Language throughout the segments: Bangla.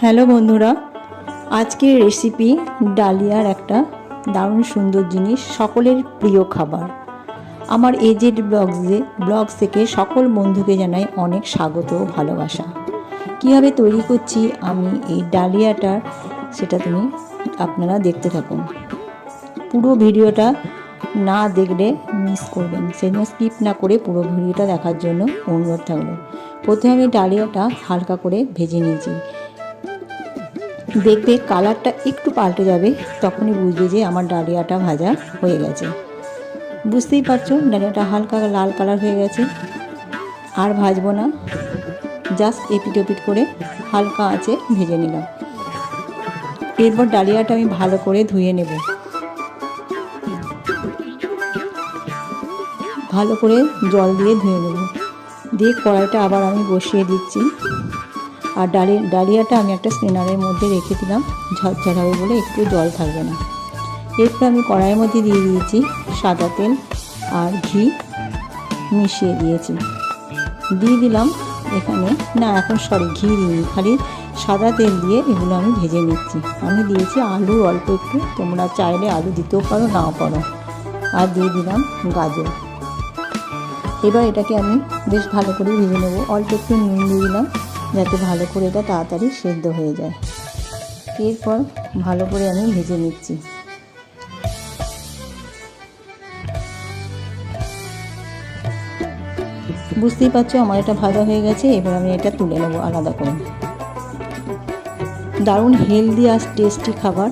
হ্যালো বন্ধুরা, আজকের রেসিপি ডালিয়ার একটা দারুণ সুন্দর জিনিস, সকলের প্রিয় খাবার। আমার এজেড ব্লগসে ব্লগস থেকে সকল বন্ধুকে জানাই অনেক স্বাগত ও ভালোবাসা। কীভাবে তৈরি করছি আমি এই ডালিয়াটার সেটা তুমি আপনারা দেখতে থাকুন। পুরো ভিডিওটা না দেখলে মিস করবেন, সেজন্য স্কিপ না করে পুরো ভিডিওটা দেখার জন্য অনুরোধ থাকল। প্রথমে আমি ডালিয়াটা হালকা করে ভেজে নিয়েছি। দেখবে কালারটা একটু পাল্টে যাবে, তখনই বুঝবে যে আমার ডালিয়াটা ভাজা হয়ে গেছে। বুঝতেই পারছ, ডালিয়াটা হালকা লাল কালার হয়ে গেছে। আর ভাজবো না। জাস্ট এপিট ওপিট করে হালকা আছে ভেজে নিলাম। এরপর ডালিয়াটা আমি ভালো করে ধুয়ে নেব। ভালো করে জল দিয়ে ধুয়ে নেব। দিয়ে কড়াইটা আবার আমি বসিয়ে দিচ্ছি। আর ডালি, ডালিয়াটা আমি একটা স্পিনারের মধ্যে রেখে দিলাম। ঝরঝর হবে বলে একটু জল থাকবে না। এরপর আমি কড়াইয়ের মধ্যে দিয়ে দিয়েছি সাদা তেল আর ঘি মিশিয়ে দিয়েছি। দিয়ে দিলাম এখানে, না, এখন সরি, ঘি দিইনি খালি সাদা তেল দিয়ে এগুলো আমি ভেজে নিচ্ছি। আমি দিয়েছি আলু অল্প একটু, তোমরা চাইলে আলু দিতেও পারো, নাও পারো। আর দিয়ে দিলাম গাজর। এবার এটাকে আমি বেশ ভালো করে ভেজে নেব। অল্প একটু নুন দিয়ে দিলাম। যাতে ভালো করে এটা তাড়াতাড়ি সেদ্ধ হয়ে যায়। এরপর ভালো করে আমি ভেজে নিচ্ছি। বুঝতেই পারছ, আমার এটা ভাজা হয়ে গেছে, এবার আমি এটা তুলে নেব আলাদা করে। দারুণ হেলদি আর টেস্টি খাবার।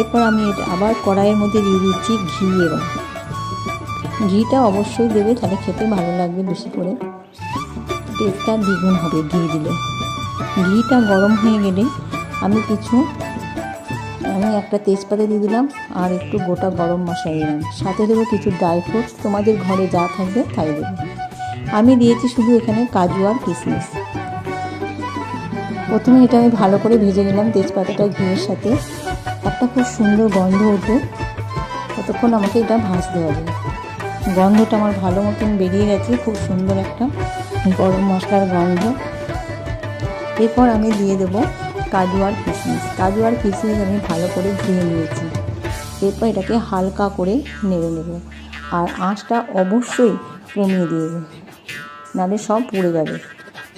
এরপর আমি এটা আবার কড়াইয়ের মধ্যে দিয়ে দিচ্ছি ঘি এবার ঘিটা অবশ্যই দেবে, তাহলে খেতে ভালো লাগবে বেশি করে। টেস্টটা দ্বিগুণ হবে ঘি দিলে। ঘিটা গরম হয়ে গেলে আমি কিছু, আমি একটা তেজপাতা দিয়ে দিলাম আর একটু গোটা গরম মশলা দিলাম। সাথে দেবো কিছু ড্রাই ফ্রুটস তোমাদের ঘরে যা থাকবে তাই দেবে। আমি দিয়েছি শুধু এখানে কাজু আর কিশমিশ প্রথমে এটা আমি ভালো করে ভেজে নিলাম তেজপাতাটা ঘিয়ের সাথে। একটা খুব সুন্দর গন্ধ ওঠে। ততক্ষণ আমাকে এটা ভাজতে হবে। গন্ধটা আমার ভালো মতন বেরিয়ে গেছে, খুব সুন্দর একটা গরম মশলার গন্ধ। এরপর আমি দিয়ে দেব কাজু আর কিশমিশ। কাজু আর কিশমিশ আমি ভালো করে ধুয়ে নিয়েছি। এরপর এটাকে হালকা করে নেড়ে নেব। আর আঁচটা অবশ্যই কমিয়ে দিয়ে দেবে। নাহলে সব পুড়ে যাবে।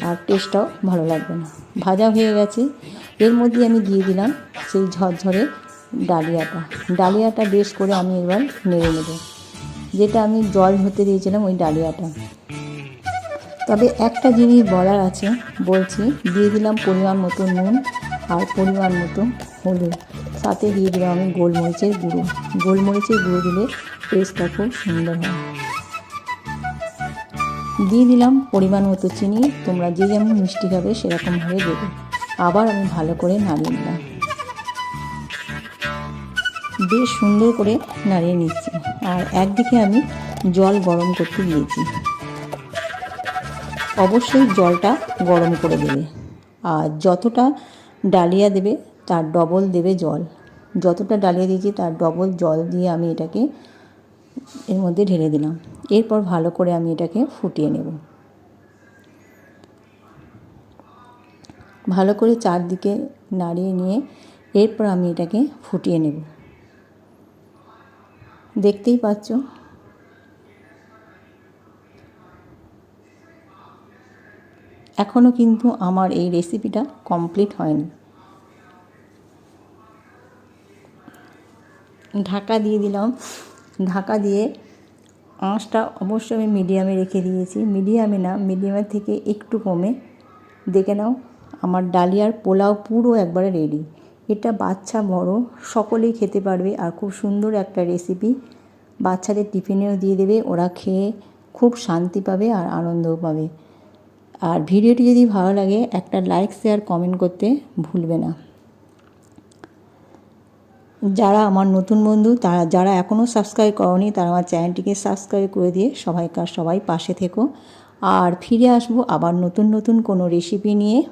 আর টেস্টটাও ভালো লাগবে না। ভাজা হয়ে গেছে। এর মধ্যে আমি দিয়ে দিলাম সেই ঝরঝরে ডালিয়াটা। ডালিয়াটা বেশ করে আমি এবার নেড়ে নেব। যেটা আমি জল ধরতে দিয়েছিলাম ওই ডালিয়াটা। তবে একটা জিনিস বলার আছে, বলছি, দিয়ে দিলাম পরিমাণ মতো নুন আর পরিমাণ মতো হলুদ। সাথে দিয়ে দিলাম আমি গোলমরিচের গুঁড়ো। গোলমরিচের গুঁড়ো দিলে টেস্টটা খুব সুন্দর হয়। দিয়ে দিলাম পরিমাণ মতো চিনি, তোমরা যে যেমন মিষ্টি খাবে সেরকমভাবে দেবে। আবার আমি ভালো করে নাড়িয়ে নিলাম। বেশ সুন্দর করে নাড়িয়ে নিচ্ছি। আর একদিকে আমি জল গরম করতে দিয়েছি। অবশ্যই জলটা গরম করে দেবে। আর যতটা ডালিয়া দেবে, তার ডবল দেবে জল। যতটা ডালিয়া দিয়েছি, তার ডবল জল দিয়ে আমি এটাকে এর মধ্যে ঢেলে দিলাম। এরপর ভালো করে আমি এটাকে ফুটিয়ে নেব। ভালো করে চারদিকে নাড়িয়ে নিয়ে এরপর আমি এটাকে ফুটিয়ে নেব। দেখতেই পাচ্ছ? এখনও কিন্তু আমার এই রেসিপিটা কমপ্লিট হয়নি। ঢাকা দিয়ে দিলাম। ঢাকা দিয়ে আঁচটা অবশ্যই আমি মিডিয়ামে রেখে দিয়েছি। মিডিয়ামে না মিডিয়ামের থেকে একটু কমে। দেখে নাও, আমার ডালিয়ার পোলাও পুরো একবারে রেডি এটা বাচ্চা বড়, সকলেই খেতে পারবে আর খুব সুন্দর একটা রেসিপি বাচ্চাদের টিফিনেও দিয়ে দেবে, ওরা খেয়ে খুব শান্তি পাবে আর আনন্দও পাবে। আর ভিডিওটি যদি ভালো লাগে, একটা লাইক শেয়ার কমেন্ট করতে ভুলবে না। যারা আমার নতুন বন্ধু, তারা, যারা এখনও সাবস্ক্রাইব করনি, তারা আমার চ্যানেলটিকে সাবস্ক্রাইব করে দিয়ে সবাইকার সবাই পাশে থেকো। আর ফিরে আসব আবার নতুন নতুন কোনো রেসিপি নিয়ে।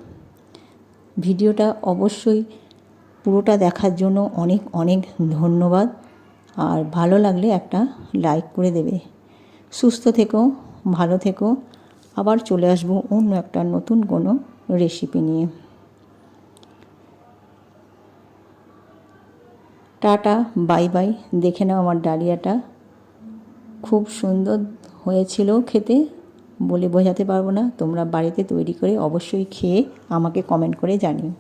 ভিডিওটা অবশ্যই পুরোটা দেখার জন্য অনেক অনেক ধন্যবাদ। আর ভালো লাগলে একটা লাইক করে দেবে। সুস্থ থেকো, ভালো থেকো। আবার চলে আসব অন্য একটা নতুন কোনো রেসিপি নিয়ে। Tata, bye bye. দেখে নাও আমার ডালিয়াটা। খুব সুন্দর হয়েছিল খেতে, বলে বোঝাতে পারব না। তোমরা বাড়িতে তৈরি করে অবশ্যই খেয়ে আমাকে কমেন্ট করে জানিও।